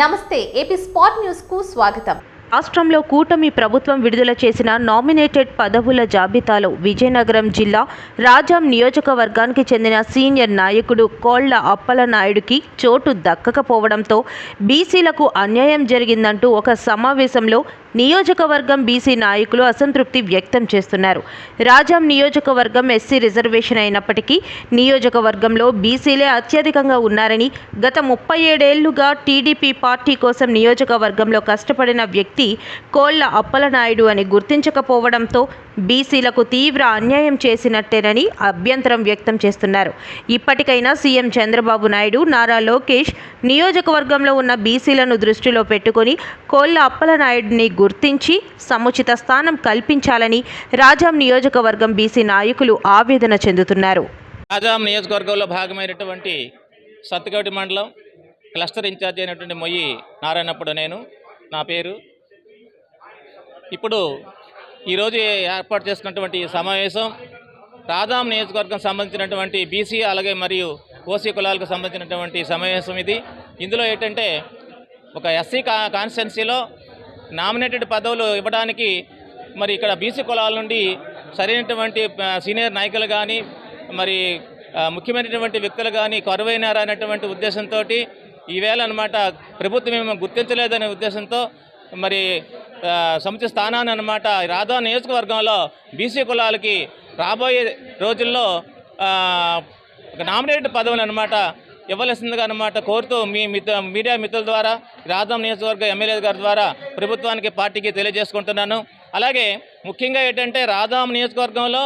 నమస్తే AP spot న్యూస్కు స్వాగతం. రాష్ట్రంలో కూటమి ప్రభుత్వం విడుదల చేసిన నామినేటెడ్ పదవుల జాబితాలో విజయనగరం జిల్లా రాజాం నియోజకవర్గానికి చెందిన సీనియర్ నాయకుడు కోళ్ళ అప్పలనాయుడుకి చోటు దక్కకపోవడంతో బీసీలకు అన్యాయం జరిగిందంటూ ఒక సమావేశంలో నియోజకవర్గం బీసీ నాయకులు అసంతృప్తి వ్యక్తం చేస్తున్నారు. రాజాం నియోజకవర్గం ఎస్సీ రిజర్వేషన్ అయినప్పటికీ నియోజకవర్గంలో బీసీలే అత్యధికంగా ఉన్నారని గత ముప్పై ఏడేళ్ళుగా టీడీపీ పార్టీ కోసం నియోజకవర్గంలో కష్టపడిన వ్యక్తి కోళ్ళ అప్పలనాయుడు అని గుర్తించకపోవడంతో బీసీలకు తీవ్ర అన్యాయం చేసినట్టేనని అభ్యంతరం వ్యక్తం చేస్తున్నారు. ఇప్పటికైనా సీఎం చంద్రబాబు నాయుడు నారా లోకేష్ నియోజకవర్గంలో ఉన్న బీసీలను దృష్టిలో పెట్టుకొని కోళ్ళ అప్పలనాయుడిని గుర్తించి సముచిత స్థానం కల్పించాలని రాజాం నియోజకవర్గం బీసీ నాయకులు ఆవేదన చెందుతున్నారు. రాజాం నియోజకవర్గంలో భాగమైనటువంటి సత్తుకోటి మండలం క్లస్టర్ ఇన్ఛార్జ్ అయినటువంటి మొయ్యి నారాయణప్పుడు నేను. నా పేరు ఇప్పుడు ఈరోజు ఏర్పాటు చేసుకున్నటువంటి సమావేశం రాజాం నియోజకవర్గం సంబంధించినటువంటి బీసీ అలాగే మరియు ఓసీ కులాలకు సంబంధించినటువంటి సమావేశం ఇది. ఇందులో ఏంటంటే ఒక ఎస్సీ కా కాన్స్టిట్యున్సీలో నామినేటెడ్ పదవులు ఇవ్వడానికి మరి ఇక్కడ బీసీ కులాల నుండి సరైనటువంటి సీనియర్ నాయకులు కానీ మరి ముఖ్యమైనటువంటి వ్యక్తులు కానీ కరువైనారనేటువంటి ఉద్దేశంతో ఈవేళ అనమాట ప్రభుత్వం ఏమో గుర్తించలేదనే ఉద్దేశంతో మరి సముచిత స్థానాన్ని అనమాట రాధా నియోజకవర్గంలో బీసీ కులాలకి రాబోయే రోజుల్లో నామినేటెడ్ పదవులు అనమాట ఇవ్వలసిందిగా అనమాట కోరుతూ మీ మిత్ర మీడియా మిత్రుల ద్వారా రాజాం నియోజకవర్గ ఎమ్మెల్యే గారి ద్వారా ప్రభుత్వానికి పార్టీకి తెలియజేసుకుంటున్నాను. అలాగే ముఖ్యంగా ఏంటంటే రాజాం నియోజకవర్గంలో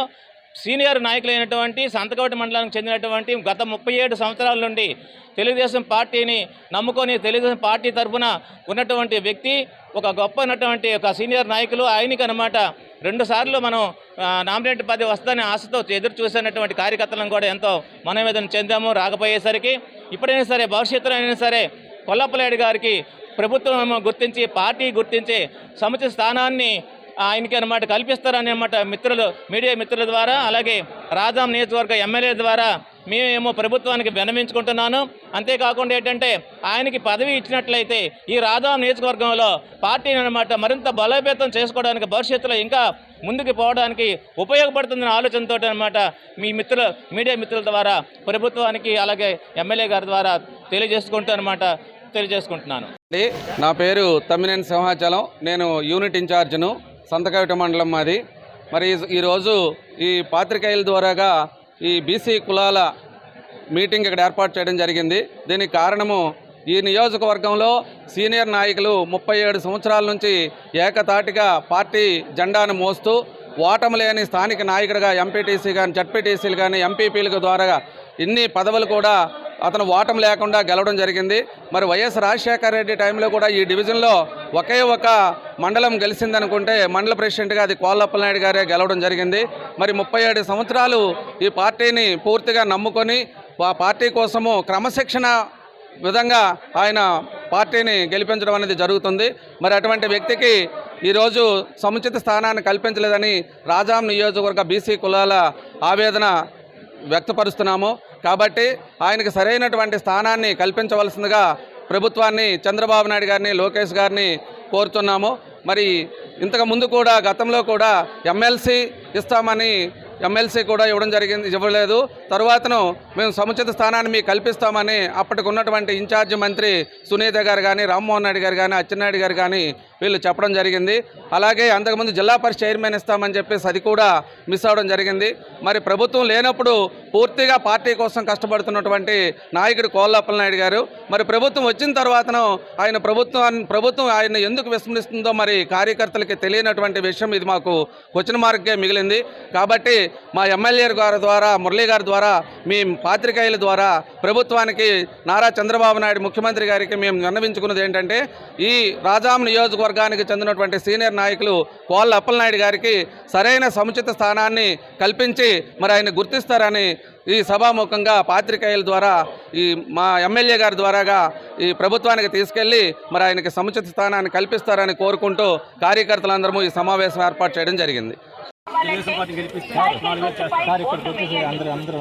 సీనియర్ నాయకులైనటువంటి సంతకోట మండలానికి చెందినటువంటి గత ముప్పై ఏడు సంవత్సరాల నుండి తెలుగుదేశం పార్టీని నమ్ముకొని తెలుగుదేశం పార్టీ తరఫున ఉన్నటువంటి వ్యక్తి ఒక గొప్ప ఉన్నటువంటి ఒక సీనియర్ నాయకులు ఆయనకి అనమాట రెండు సార్లు మనం నామినేట్ పది వస్తుందనే ఆశతో ఎదురు చూసినటువంటి కార్యకర్తలను కూడా ఎంతో మనోవేదన చెందాము రాకపోయేసరికి. ఇప్పుడైనా సరే భవిష్యత్తులో అయినా సరే కొల్లప్పలేడు గారికి ప్రభుత్వం గుర్తించి పార్టీ గుర్తించి సముచిత స్థానాన్ని ఆయనకి అనమాట కల్పిస్తారని అనమాట మిత్రులు మీడియా మిత్రుల ద్వారా అలాగే రాజాం నియోజకవర్గ ఎమ్మెల్యే ద్వారా మేమేమో ప్రభుత్వానికి విన్నవించుకుంటున్నాను. అంతేకాకుండా ఏంటంటే ఆయనకి పదవి ఇచ్చినట్లయితే ఈ రాజాం నియోజకవర్గంలో పార్టీని అనమాట మరింత బలోపేతం చేసుకోవడానికి భవిష్యత్తులో ఇంకా ముందుకు పోవడానికి ఉపయోగపడుతుందనే ఆలోచనతో అనమాట మీ మిత్రుల మీడియా మిత్రుల ద్వారా ప్రభుత్వానికి అలాగే ఎమ్మెల్యే గారి ద్వారా తెలియజేసుకుంటూ అనమాట తెలియజేసుకుంటున్నాను. నా పేరు తమ్మినేని సింహాచలం. నేను యూనిట్ ఇన్ఛార్జ్ను. సంతకవిట మండలం మాది. మరి ఈ- ఈరోజు ఈ పాత్రికేయుల ద్వారాగా ఈ బీసీ కులాల మీటింగ్ ఇక్కడ ఏర్పాటు చేయడం జరిగింది. దీనికి కారణము ఈ నియోజకవర్గంలో సీనియర్ నాయకులు ముప్పై ఏడు సంవత్సరాల నుంచి ఏకతాటిగా పార్టీ జెండాను మోస్తూ ఓటమి లేని స్థానిక నాయకుడిగా ఎంపీటీసీ కానీ జడ్పీటీసీలు కానీ ఎంపీపీలకు ద్వారా ఇన్ని పదవులు కూడా అతను ఓటం లేకుండా గెలవడం జరిగింది. మరి వైఎస్ రాజశేఖర రెడ్డి టైంలో కూడా ఈ డివిజన్లో ఒకే ఒక మండలం గెలిచిందనుకుంటే మండల ప్రెసిడెంట్గా అది కోల్లప్పలనాయుడు గారే గెలవడం జరిగింది. మరి ముప్పై ఏడు సంవత్సరాలు ఈ పార్టీని పూర్తిగా నమ్ముకొని ఆ పార్టీ కోసము క్రమశిక్షణ విధంగా ఆయన పార్టీని గెలిపించడం అనేది జరుగుతుంది. మరి అటువంటి వ్యక్తికి ఈరోజు సముచిత స్థానాన్ని కల్పించలేదని రాజాం నియోజకవర్గ బీసీ కులాల ఆవేదన వ్యక్తపరుస్తున్నాము. కాబట్టి ఆయనకు సరైనటువంటి స్థానాన్ని కల్పించవలసిందిగా ప్రభుత్వాన్ని చంద్రబాబు నాయుడు గారిని లోకేష్ గారిని కోరుతున్నాము. మరి ఇంతకు ముందు కూడా గతంలో కూడా ఎమ్మెల్సీ ఇస్తామని ఎమ్మెల్సీ కూడా ఇవ్వడం జరిగింది ఇవ్వలేదు. తరువాతను మేము సముచిత స్థానాన్ని మీకు కల్పిస్తామని అప్పటికి ఉన్నటువంటి ఇన్ఛార్జ్ మంత్రి సునీత గారు కానీ రామ్మోహన్ నాయుడు గారు కానీ అచ్చెన్నాయుడు గారు కానీ వీళ్ళు చెప్పడం జరిగింది. అలాగే అంతకుముందు జిల్లా పరిషత్ చైర్మన్ ఇస్తామని చెప్పేసి అది కూడా మిస్ అవ్వడం జరిగింది. మరి ప్రభుత్వం లేనప్పుడు పూర్తిగా పార్టీ కోసం కష్టపడుతున్నటువంటి నాయకుడు కోల్లప్పలనాయుడు గారు మరి ప్రభుత్వం వచ్చిన తర్వాతను ఆయన ప్రభుత్వాన్ని ప్రభుత్వం ఆయన ఎందుకు విస్మరిస్తుందో మరి కార్యకర్తలకి తెలియనటువంటి విషయం ఇది మాకు క్వశ్చన్ మార్క్గా మిగిలింది. కాబట్టి మా ఎమ్మెల్యే గారి ద్వారా మురళీ గారి ద్వారా మీ పాత్రికేయుల ద్వారా ప్రభుత్వానికి నారా చంద్రబాబు నాయుడు ముఖ్యమంత్రి గారికి మేము విన్నవించుకున్నది ఏంటంటే ఈ రాజాం నియోజకవర్గానికి చెందినటువంటి సీనియర్ నాయకులు కోళ్ళ అప్పలనాయుడు గారికి సరైన సముచిత స్థానాన్ని కల్పించి మరి ఆయన గుర్తిస్తారని ఈ సభాముఖంగా పాత్రికేయుల ద్వారా ఈ మా ఎమ్మెల్యే గారి ద్వారాగా ఈ ప్రభుత్వానికి తీసుకెళ్ళి మరి ఆయనకి సముచిత స్థానాన్ని కల్పిస్తారని కోరుకుంటూ కార్యకర్తలందరము ఈ సమావేశం ఏర్పాటు చేయడం జరిగింది. గెలిపిస్తే అందరూ అందరూ